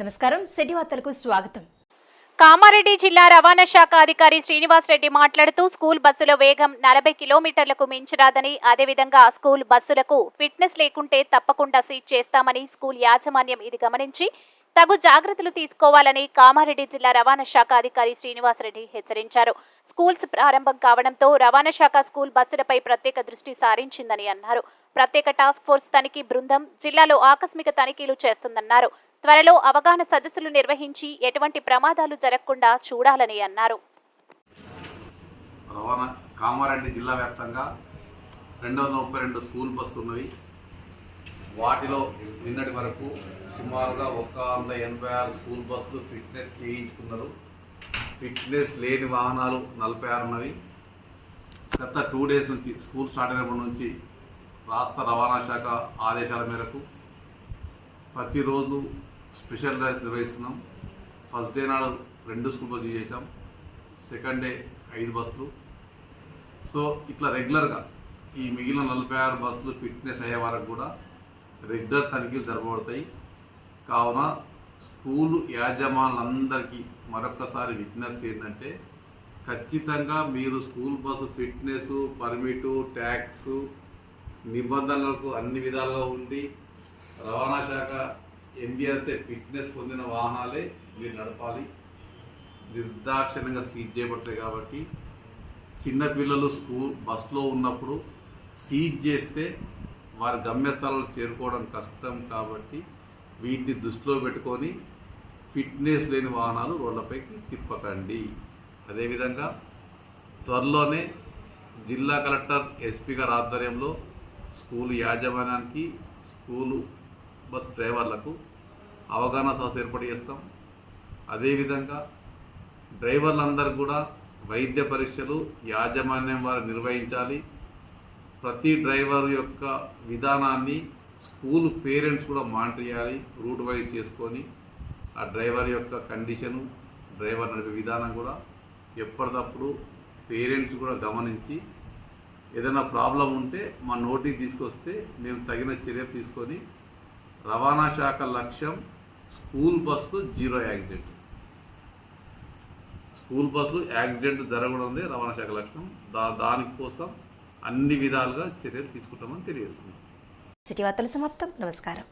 నమస్కారం. సిటీ వార్తలకు స్వాగతం. కామారెడ్డి జిల్లా రవాణా శాఖ అధికారి శ్రీనివాస్ రెడ్డి మాట్లాడుతూ స్కూల్ బస్సుల వేగం నలభై కిలోమీటర్లకు మించరాదని అదేవిధంగా స్కూల్ బస్సులకు ఫిట్నెస్ లేకుంటే తప్పకుండా సీజ్ చేస్తామని స్కూల్ యాజమాన్యం ఇది గమనించి తగు జాగ్రత్తలు తీసుకోవాలని కామారెడ్డి జిల్లా రవాణా శాఖ అధికారి శ్రీనివాస్ రెడ్డి హెచ్చరించారు. స్కూల్స్ ప్రారంభం కావడంతో రవాణా శాఖ స్కూల్ బస్సులపై ప్రత్యేక దృష్టి సారించిందని అన్నారు. ప్రత్యేక టాస్క్ ఫోర్స్ తనిఖీ బృందం జిల్లాలో ఆకస్మిక తనిఖీలు చేస్తుందన్నారు. త్వరలో అవగాహన సదస్సులు నిర్వహించి ఎటువంటి ప్రమాదాలు జరగకుండా చూడాలని అన్నారు. రవాణా కామారెడ్డి జిల్లా వ్యాప్తంగా రెండు వందల ముప్పై రెండు స్కూల్ బస్సులు ఉన్నవి. వాటిలో నిన్నటి వరకు సుమారుగా ఒక వంద ఎనభై ఆరు స్కూల్ బస్సులు ఫిట్నెస్ చేయించుకున్నారు. ఫిట్నెస్ లేని వాహనాలు నలభై ఆరు ఉన్నవి. గత టూ డేస్ నుంచి స్కూల్ స్టార్ట్ అయినప్పటి నుంచి రాష్ట్ర రవాణా శాఖ ఆదేశాల మేరకు ప్రతిరోజు స్పెషల్ డ్రైవ్స్ నిర్వహిస్తున్నాం. ఫస్ట్ డే నాడు రెండు స్కూల్ బస్సులు చేసాం సెకండ్ డే ఐదు బస్సులు. సో ఇట్లా రెగ్యులర్గా ఈ మిగిలిన నలభై ఆరు బస్సులు ఫిట్నెస్ అయ్యే వరకు కూడా రెగ్యులర్ తనిఖీలు జరపబడతాయి. కావున స్కూల్ యాజమానులందరికీ మరొకసారి విజ్ఞప్తి ఏంటంటే ఖచ్చితంగా మీరు school bus fitness permit tax నిబంధనలకు అన్ని విధాలుగా ఉండి రవాణా శాఖ ఎంబీ అయితే ఫిట్నెస్ పొందిన వాహనాలే మీరు నడపాలి. నిర్దాక్షిణ్యంగా సీజ్ చేయబడతాయి కాబట్టి చిన్నపిల్లలు స్కూల్ బస్లో ఉన్నప్పుడు సీజ్ చేస్తే వారి గమ్యస్థానాలు చేరుకోవడం కష్టం కాబట్టి వీటిని దృష్టిలో పెట్టుకొని ఫిట్నెస్ లేని వాహనాలు రోడ్లపైకి తిప్పకండి. అదేవిధంగా త్వరలోనే జిల్లా కలెక్టర్ ఎస్పీ గారి ఆధ్వర్యంలో స్కూలు యాజమాన్యానికి స్కూలు బస్ డ్రైవర్లకు అవగాహన సహస ఏర్పాటు చేస్తాం. అదేవిధంగా డ్రైవర్లందరూ కూడా వైద్య పరీక్షలు యాజమాన్యం వారు నిర్వహించాలి. ప్రతి డ్రైవర్ యొక్క విధానాన్ని స్కూల్ పేరెంట్స్ కూడా మానిటర్ చేయాలి రూట్ వైజ్ చేసుకొని. ఆ డ్రైవర్ యొక్క కండిషను డ్రైవర్ నడిపే విధానం కూడా ఎప్పటికప్పుడు పేరెంట్స్ కూడా గమనించి ఏదైనా ప్రాబ్లం ఉంటే మా నోటీస్ తీసుకొస్తే మేము తగిన చర్యలు తీసుకొని రవాణా శాఖ లక్ష్యం school bus zero accident. School బస్సులు యాక్సిడెంట్ జరగడం రవాణా శాఖ లక్ష్యం. దా దానికోసం అన్ని విధాలుగా చర్యలు తీసుకుంటామని తెలియజేస్తున్నాం. సిటీ వార్తలు సమాప్తం. నమస్కారం.